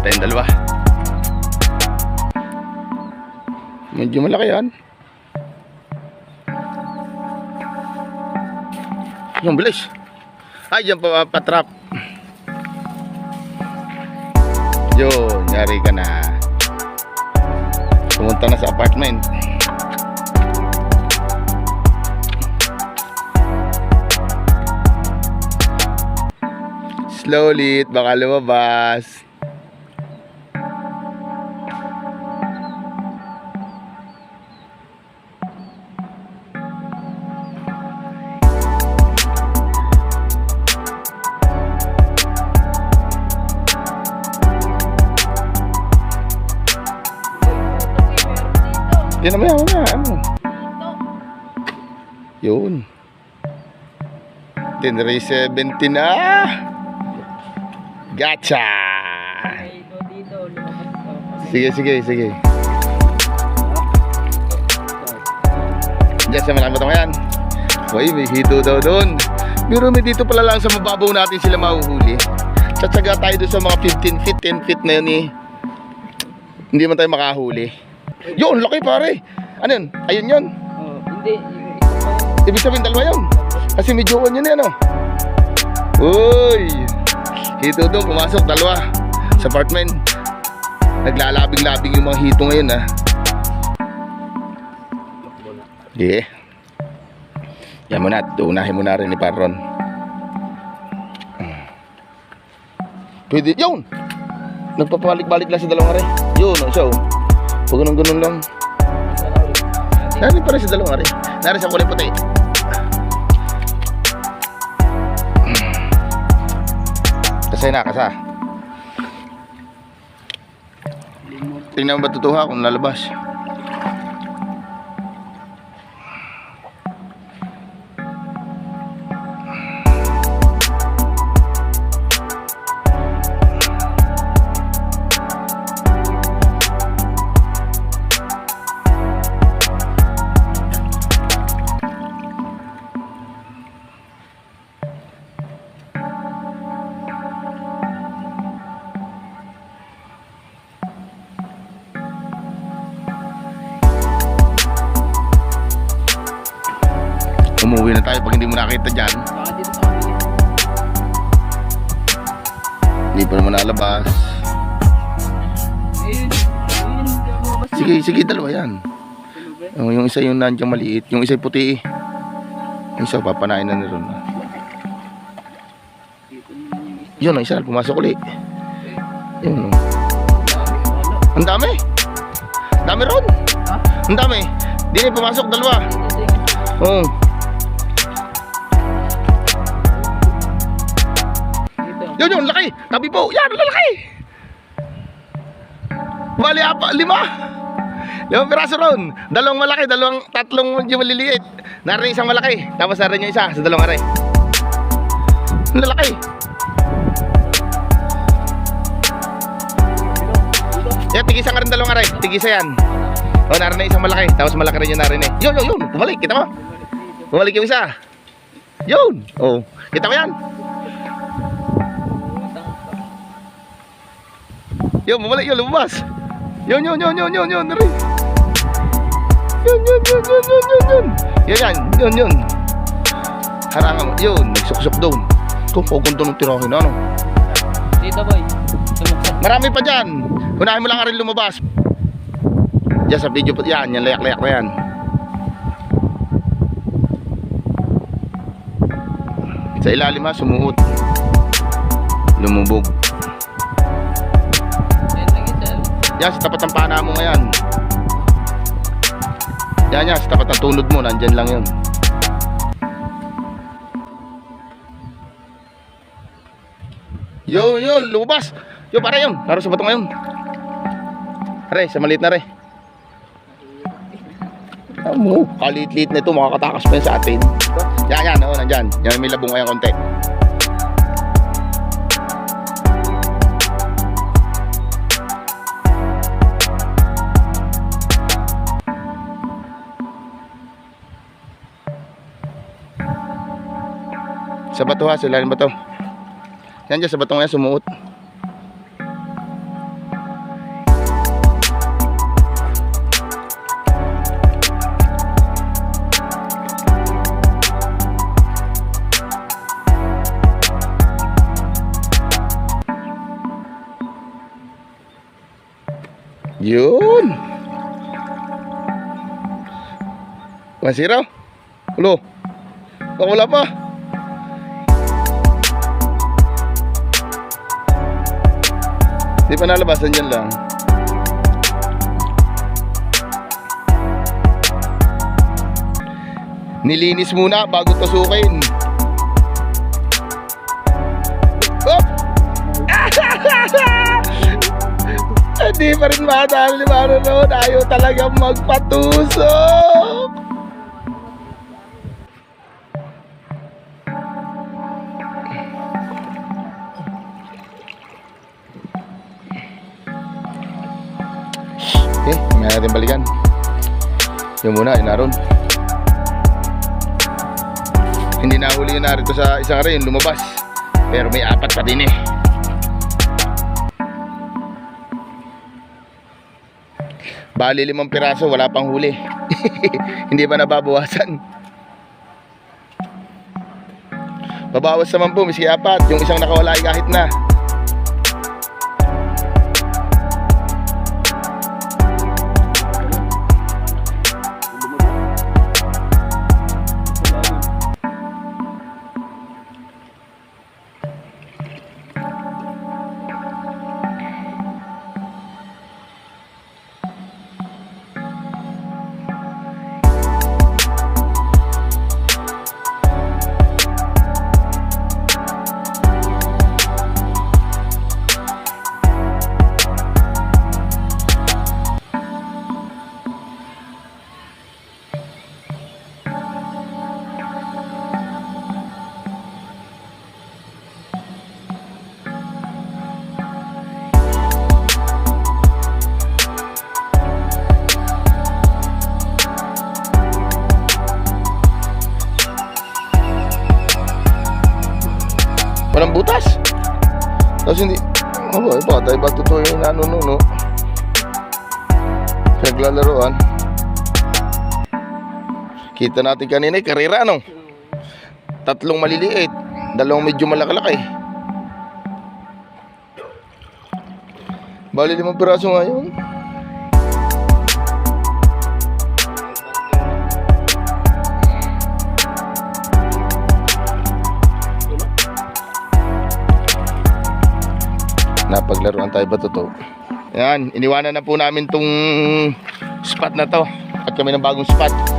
tayong dalawa. Medyo malaki yan. Yung bilis. Ay, dyan pa patrap. Yun, yari ka na. Pumunta na sa apartment. Slowly, baka lumabas. Yan naman, mamaya, ano. Yun. Tinry 70 na. Gotcha! Sige, sige, sige. Diyan sa malaki ba yan? Uy, may hito daw doon. Pero may dito pala lang sa mababaw natin sila mahuhuli. Tsatsaga tayo doon sa mga 15 feet, 10 feet na yun eh. Hindi man tayo makahuli. Yun, laki pare. Ano yun? Ayun yun. Oh, hindi. Ibig sabihin dalawa yun. Kasi medyo yun yan oh. Uy! Hito doon, pumasok dalawa sa apartment. Naglalabing-labing yung mga hito ngayon ah. Yeah. Yan muna, unahin mo na rin ni Paron. Pwede, yun! Nagpapalik-balik lang sa dalawang are. Yun, siya oh. Pag ganun-ganun lang. Nari pa rin sa dalawang are. Nari sa kulay puti. Kasay na, kasa. Tingnan mo ba tutuha kung lalabas? Umuwi na tayo pag hindi mo nakita dyan. Hindi pa naman nalabas. Na. Sige, sige, dalawa yan. Oh, yung isa yung nandiyan maliit, yung isa puti. Yung isa papanain na yung isa. Yun, ang isa pumasok ulit. Yun. oh. Ang dami. Dami ron. Ang dami. Di na pumasok dalawa. Dito, Yun yun, laki. Tabi po. Yan, lalaki. Bali, apa, lima. Limang piraso ron. Dalawang malaki, dalawang, tatlong medyo maliliit. Narin isang malaki. Tapos narin yung isa sa dalawang are. Ang lalaki. Yan, tigisa ka rin dalawang are. Tigisa yan. O, narin na isang malaki. Tapos malaki rin yung narin eh. Yun, yun, yun. Bumalik, kita mo? Bumalik yung isa. Yun. Oh, kita mo yan? Yun, bumalik yun, lumabas. Yun, yun, yun, yun, yun, yun, nari. Yun, yun, yun, yun, yun, yun, yun. Yun, yan, yun, yun. Harangan mo, yun, nagsuksok doon. Ito, pugunto ng tirahin, ano? Dito, boy. Marami pa dyan. Unahin mo lang rin lumabas. Diyan sa video pa yan, yan, layak-layak na yan. Sa ilalim ha, sumuot. Lumubog. Yan, sa tapat ng pana mo ngayon. Yan, yan, sa tapat ng tunod mo, nandyan lang yun. Yun, yun, lumabas. Yun, para yun. Laro sa bato ngayon. Are, sa maliit na re. Amo, kalit-lit na ito, makakatakas pa yan sa atin. Yan, yan, oo, nandyan. Yan, may labong ngayon konti. sa bato ha sa ilalim bato yan dyan sa bato ngayon sumuot Yun. Masiraw. Ulo. Oh, wala pa. Di pa nalabasan dyan lang. Nilinis muna bago pasukin. Hop! Hindi pa rin Mano noon. Ayaw talagang magpatusok. May natin balikan. Yung muna, yun naroon. Hindi nahuli yun narito sa isang yung lumabas. Pero may apat pa din eh. Bali limang piraso, wala pang huli. Hindi pa nababawasan. Babawas naman po, miski apat. Yung isang nakawala ay kahit na. Tapos hindi, ba, baka tayo ba totoo yung nanununo? Naglalaroan. Kita natin kanina, eh, karera no? Tatlong maliliit, dalawang medyo malakalaki. Bali limang piraso nga Napaglaruan tayo ba totoo? Yan, iniwanan na po namin tong spot na to. At kami ng bagong spot.